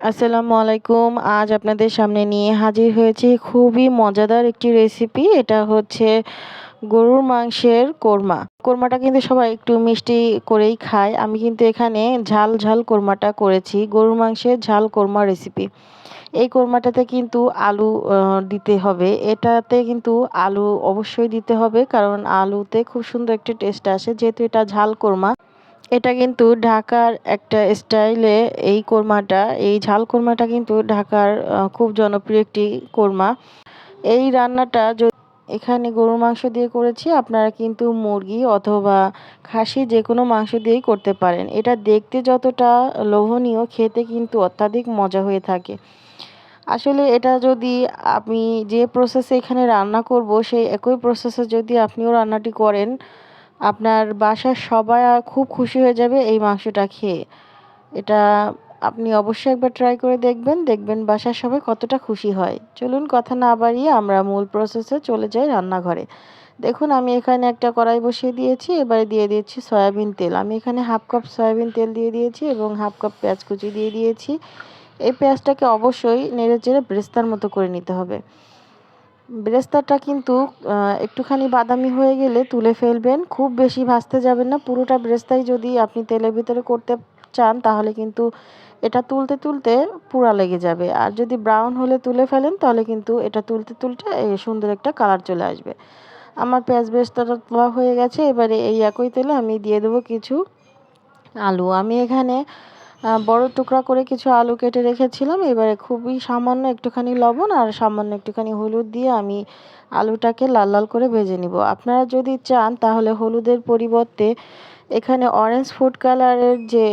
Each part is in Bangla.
আসসালামু আলাইকুম। আজ আপনাদের সামনে নিয়ে হাজির হয়েছি খুবই মজাদার একটি রেসিপি এটা হচ্ছে গরুর মাংসের কোরমা। কোরমাটা কিন্তু সবাই একটু মিষ্টি করেই খায়। আমি কিন্তু এখানে ঝাল ঝাল কোরমাটা করেছি, গরুর মাংসের ঝাল কোরমা রেসিপি এই কোরমাটাতে কিন্তু আলু দিতে হবে। এটাতে কিন্তু আলু অবশ্যই দিতে হবে, কারণ আলুতে খুব সুন্দর একটি টেস্ট আসে, যেহেতু এটা ঝাল কোরমা। এটা কিন্তু ঢাকার একটা স্টাইলে এই কোরমাটা, এই ঝাল কোরমাটা কিন্তু ঢাকার খুব জনপ্রিয় একটি কোরমা। এই রান্নাটা এখানে গরুর মাংস দিয়ে করেছি, আপনারা কিন্তু মুরগি অথবা খাসি যে কোনো মাংস দিয়েই করতে পারেন। এটা দেখতে যতটা লোভনীয়, খেতে কিন্তু অত্যাধিক মজা হয়ে থাকে। আসলে এটা যদি আমি যে প্রসেসে এখানে রান্না করব, সেই একই প্রসেসে যদি আপনিও রান্নাটি করেন আপনার বাসার সবাই খুব খুশি হয়ে যাবে এই মাংসটা খেয়ে। এটা আপনি অবশ্যই একবার ট্রাই করে দেখবেন দেখবেন বাসার সবাই কতটা খুশি হয়। চলুন কথা না বাড়িয়ে আমরা মূল প্রসেসে চলে যাই রান্নাঘরে। দেখুন, আমি এখানে একটা কড়াই বসিয়ে দিয়েছি, এবারে দিয়ে দিয়েছি সয়াবিন তেল। আমি এখানে হাফ কাপ সয়াবিন তেল দিয়ে দিয়েছি এবং হাফ কাপ পেঁয়াজ কুচি দিয়ে দিয়েছি। এই পেঁয়াজটাকে অবশ্যই নেড়ে চেড়ে ব্রেস্তার মতো করে নিতে হবে। ব্রেস্তাটা কিন্তু একটুখানি বাদামি হয়ে গেলে তুলে ফেলবেন। খুব বেশি ভাজতে যাবেন না। পুরোটা ব্রেস্তাই যদি আপনি তেলের ভিতরে করতে চান, তাহলে কিন্তু এটা তুলতে তুলতে পুরা লেগে যাবে। আর যদি ব্রাউন হলে তুলে ফেলেন, তাহলে কিন্তু এটা তুলতে তুলতে সুন্দর একটা কালার চলে আসবে। আমার পেঁয়াজ ব্রেস্তাটা তোলা হয়ে গেছে। এবারে এই একই তেলে আমি দিয়ে দেবো কিছু আলু। আমি এখানে বড় টুকরা করে কিছু আলু কেটে রেখেছিলাম। এবারে খুবই সামান্য একটুখানি লবণ আর সামান্য একটুখানি হলুদ দিয়ে আমি আলুটাকে লাল লাল করে ভেজে নিব। আপনারা যদি চান, তাহলে হলুদের পরিবর্তে এখানে অরেঞ্জ ফুড কালারের যে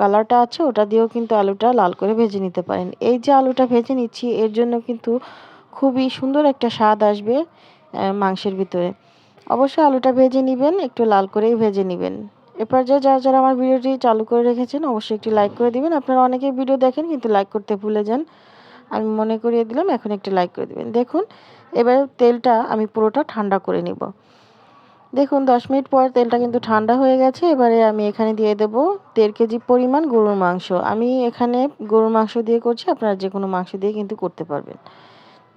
কালারটা আছে, ওটা দিয়েও কিন্তু আলুটা লাল করে ভেজে নিতে পারেন। এই যে আলুটা ভেজে নিচ্ছি, এর জন্য কিন্তু খুবই সুন্দর একটা স্বাদ আসবে মাংসের ভিতরে। অবশ্যই আলুটা ভেজে নেবেন, একটু লাল করেই ভেজে নেবেন। এরপর যে যারা যারা আমার ভিডিওটি চালু করে রেখেছেন, অবশ্যই একটি লাইক করে দিবেন। আপনারা অনেকেই ভিডিও দেখেন, কিন্তু লাইক করতে ভুলে যান। আমি মনে করিয়ে দিলাম, এখন একটি লাইক করে দিবেন। দেখুন, এবার তেলটা আমি পুরোটা ঠান্ডা করে নিব। দেখুন, দশ মিনিট পর তেলটা কিন্তু ঠান্ডা হয়ে গেছে। এবারে আমি এখানে দিয়ে দেব দেড় কেজি পরিমাণ গরুর মাংস। আমি এখানে গরুর মাংস দিয়ে করছি, আপনারা যে কোনো মাংস দিয়ে কিন্তু করতে পারবেন।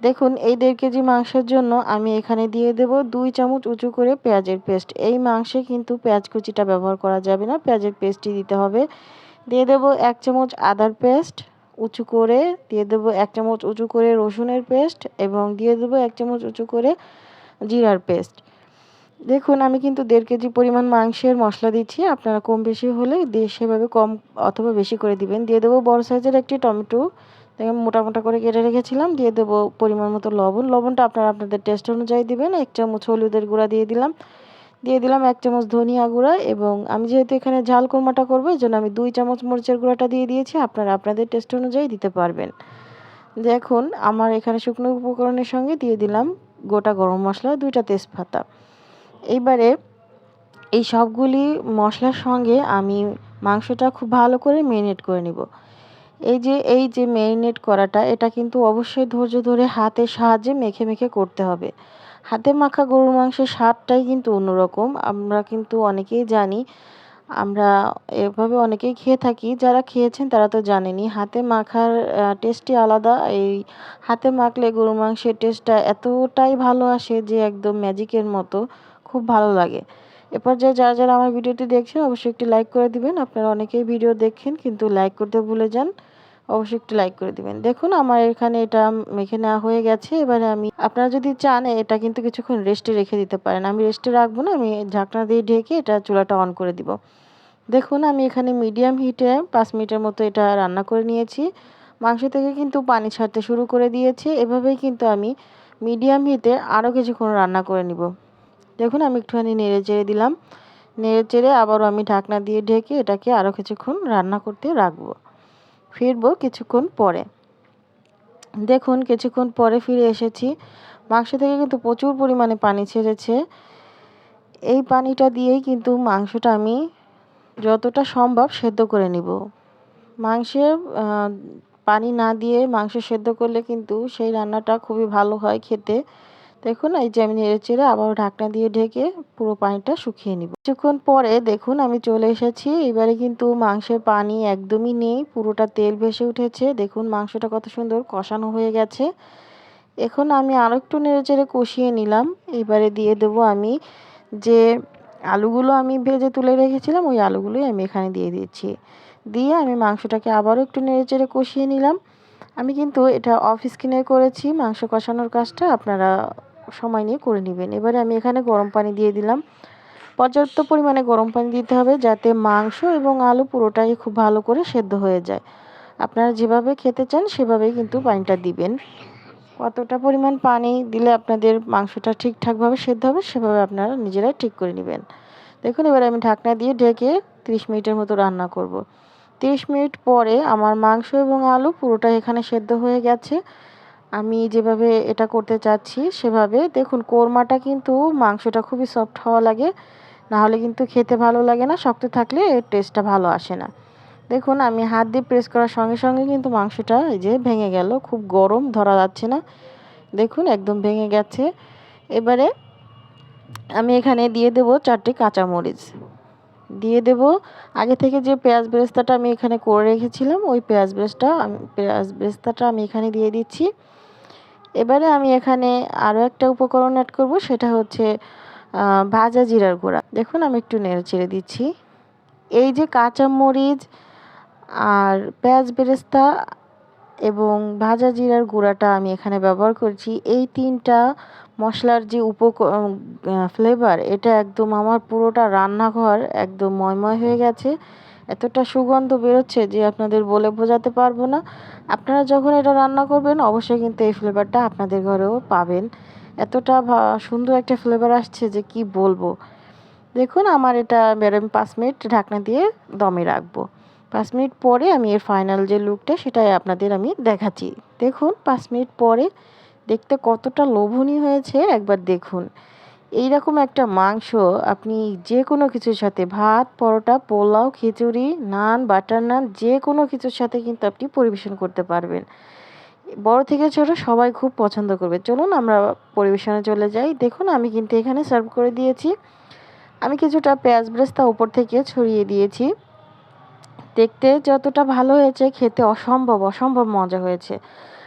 দেখুন, এই দেড় কেজি মাংসের জন্য আমি এখানে দিয়ে দেব দুই চামচ উঁচু করে পেঁয়াজের পেস্ট। এই মাংসে কিন্তু পেঁয়াজ কুচিটা ব্যবহার করা যাবে না, পেঁয়াজের পেস্টই দিতে হবে। দিয়ে দেব এক চামচ আদার পেস্ট, উঁচু করে দিয়ে দেব এক চামচ উঁচু করে রসুনের পেস্ট এবং দিয়ে দেবো এক চামচ উঁচু করে জিরার পেস্ট। দেখুন, আমি কিন্তু দেড় কেজি পরিমাণ মাংসের মশলা দিচ্ছি, আপনারা কম বেশি হলে দিয়ে সেভাবে কম অথবা বেশি করে দিবেন। দিয়ে দেবো বড় সাইজের একটি টমেটো মোটা মোটা করে কেটে রেখেছিলাম, দিয়ে দেবো পরিমাণ মতো লবণ। লবণটা আপনারা আপনাদের টেস্ট অনুযায়ী দিবেন। এক চামচ হলুদের গুঁড়া দিয়ে দিলাম। দিয়ে দিলাম এক চামচ ধনিয়া গুঁড়া এবং আমি যেহেতু এখানে ঝাল কোরমাটা করব, এই জন্য আমি দুই চামচ মরিচের গুঁড়াটা দিয়ে দিয়েছি। আপনারা আপনাদের টেস্ট অনুযায়ী দিতে পারবেন। দেখুন, আমার এখানে শুকনো উপকরণের সঙ্গে দিয়ে দিলাম গোটা গরম মশলা, দুইটা তেজপাতা। এইবারে এই সবগুলি মশলার সঙ্গে আমি মাংসটা খুব ভালো করে মেরিনেট করে নিব। এই যে এই যে ম্যারিনেট করাটা, এটা কিন্তু অবশ্যই ধৈর্য ধরে হাতের সাহায্যে মেখে মেখে করতে হবে। হাতে মাখা গরুর মাংসের স্বাদটাই কিন্তু অন্যরকম। আমরা কিন্তু অনেকেই জানি, আমরা এভাবে অনেকেই খেয়ে থাকি, যারা খেয়েছেন তারা তো জানেনই, হাতে মাখার টেস্টই আলাদা। এই হাতে মাখলে গরুর মাংসের টেস্টটা এতটাই ভালো আসে যে একদম ম্যাজিকের মতো, খুব ভালো লাগে। এরপর যে যারা যারা আমার ভিডিওটি দেখছেন, অবশ্যই একটি লাইক করে দিবেন। আপনারা অনেকেই ভিডিও দেখেন, কিন্তু লাইক করতে ভুলে যান। অবশ্যই একটু লাইক করে দিবেন। দেখুন, আমার এখানে এটা মেখে নেওয়া হয়ে গেছে। এবারে আমি, আপনারা যদি চান, এটা কিন্তু কিছুক্ষণ রেস্টে রেখে দিতে পারেন। আমি রেস্টে রাখব না, আমি ঢাকনা দিয়ে ঢেকে এটা চুলাটা অন করে দিব। দেখুন, আমি এখানে মিডিয়াম হিটে পাঁচ মিনিটের মতো এটা রান্না করে নিয়েছি। মাংস থেকে কিন্তু পানি ছাড়তে শুরু করে দিয়েছে। এভাবেই কিন্তু আমি মিডিয়াম হিটে আরও কিছুক্ষণ রান্না করে নিব। দেখুন, আমি একটুখানি নেড়ে চেড়ে দিলাম। নেড়ে চেড়ে আবারও আমি ঢাকনা দিয়ে ঢেকে এটাকে আরও কিছুক্ষণ রান্না করতে রাখব। ফিরবো কিছুক্ষণ পরে। দেখুন, কিছুক্ষণ পরে ফিরে এসেছি। মাংস থেকে কিন্তু প্রচুর পরিমাণে পানি ছেড়েছে। এই পানিটা দিয়েই কিন্তু মাংসটা আমি যতটা সম্ভব সেদ্ধ করে নিব। মাংসে পানি না দিয়ে মাংস সেদ্ধ করলে কিন্তু সেই রান্নাটা খুবই ভালো হয় খেতে। দেখুন, এই যে আমি নেড়ে চেড়ে আবার ঢাকনা দিয়ে ঢেকে পুরো পানিটা শুকিয়ে নিব। কিছুক্ষণ পরে দেখুন, আমি চলে এসেছি। এবারে কিন্তু মাংসের পানি একদমই নেই, পুরোটা তেল ভেসে উঠেছে। দেখুন, মাংসটা কত সুন্দর কষানো হয়ে গেছে। এখন আমি আরও একটু নেড়ে চেড়ে কষিয়ে নিলাম। এবারে দিয়ে দেব আমি যে আলুগুলো আমি ভেজে তুলে রেখেছিলাম, ওই আলুগুলোই আমি এখানে দিয়ে দিচ্ছি। দিয়ে আমি মাংসটাকে আবারও একটু নেড়ে চেড়ে কষিয়ে নিলাম। আমি কিন্তু এটা অফ স্ক্রিনে করেছি, মাংস কষানোর কাজটা। আপনারা সময় নিয়ে করে নেবেন। এবারে আমি এখানে গরম পানি দিয়ে দিলাম। পর্যাপ্ত পরিমাণে গরম পানি দিতে হবে যাতে মাংস এবং আলু পুরোটাই খুব ভালো করে সেদ্ধ হয়ে যায়। আপনারা যেভাবে খেতে চান সেভাবেই কিন্তু পানিটা দিবেন। কতটা পরিমাণ পানি দিলে আপনাদের মাংসটা ঠিকঠাকভাবে সেদ্ধ হবে সেভাবে আপনারা নিজেরাই ঠিক করে নেবেন। দেখুন, এবার আমি ঢাকনা দিয়ে ঢেকে 30 মিনিটের মতো রান্না করব। 30 মিনিট পরে আমার মাংস এবং আলু পুরোটাই এখানে সেদ্ধ হয়ে গেছে। আমি যেভাবে এটা করতে চাচ্ছি সেভাবে। দেখুন, কোরমাটা কিন্তু মাংসটা খুবই সফট হওয়া লাগে না হলে কিন্তু খেতে ভালো লাগে না, শক্ত থাকলে এর টেস্টটা ভালো আসে না। দেখুন, আমি হাত দিয়ে প্রেস করার সঙ্গে সঙ্গে কিন্তু মাংসটা এই যে ভেঙে গেল, খুব গরম, ধরা যাচ্ছে না। দেখুন, একদম ভেঙে গেছে। এবারে আমি এখানে দিয়ে দেব চারটি কাঁচামরিচ। দিয়ে দেব, আগে থেকে যে পেঁয়াজ বেরেস্তাটা আমি এখানে করে রেখেছিলাম, ওই পেঁয়াজ বেরেস্তা, আমি পেঁয়াজ বেরেস্তাটা আমি এখানে দিয়ে দিচ্ছি। এবারে আমি এখানে আরও একটা উপকরণ অ্যাড করব, সেটা হচ্ছে ভাজা জিরার গুঁড়া। দেখুন, আমি একটু নেড়ে ছেড়ে দিচ্ছি। এই যে কাঁচামরিচ আর পেঁয়াজ বেরেস্তা এবং ভাজা জিরার গুঁড়াটা আমি এখানে ব্যবহার করছি, এই তিনটা মশলার যে উপ ফ্লেভার, এটা একদম আমার পুরোটা রান্নাঘর একদম ময়ময় হয়ে গেছে। এতটা সুগন্ধ বেরোচ্ছে যে আপনাদের বলে বোঝাতে পারব না। আপনারা যখন এটা রান্না করবেন, অবশ্যই কিন্তু এই ফ্লেভারটা আপনাদের ঘরেও পাবেন। এতটা সুন্দর একটা ফ্লেভার আসছে যে কি বলব। দেখুন, আমার এটা আমি পাঁচ মিনিট ঢাকনা দিয়ে দমে রাখব। পাঁচ মিনিট পরে আমি এর ফাইনাল যে লুকটা সেটাই আপনাদের আমি দেখাচ্ছি। দেখুন, পাঁচ মিনিট পরে দেখতে কতটা লোভনীয় হয়েছে, একবার দেখুন। এই রকম একটা মাংস আপনি যে কোনো কিছুর সাথে, ভাত, পরোটা, পোলাও, খিচুড়ি, নান, বাটার নান যে কোনো কিছুর সাথে কিন্তু আপনি পরিবেশন করতে পারবেন। বড় থেকে ছোট সবাই খুব পছন্দ করবে। চলুন আমরা পরিবেশনে চলে যাই। দেখুন, আমি কিন্তু এখানে সার্ভ করে দিয়েছি। আমি কিছুটা পেঁয়াজ ব্রেস্তা উপর থেকে ছড়িয়ে দিয়েছি। দেখতে যতটা ভালো হয়েছে, খেতে অসম্ভব অসম্ভব মজা হয়েছে।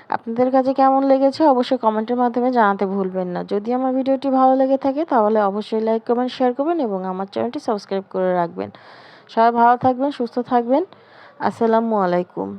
আপনাদের কাছে কেমন লেগেছে অবশ্যই কমেন্টের মাধ্যমে জানাতে ভুলবেন না। যদি আমার ভিডিওটি ভালো লেগে থাকে তাহলে অবশ্যই লাইক, কমেন্ট, শেয়ার করবেন এবং আমার চ্যানেলটি সাবস্ক্রাইব করে রাখবেন। সবাই ভালো থাকবেন, সুস্থ থাকবেন। আসসালামু আলাইকুম।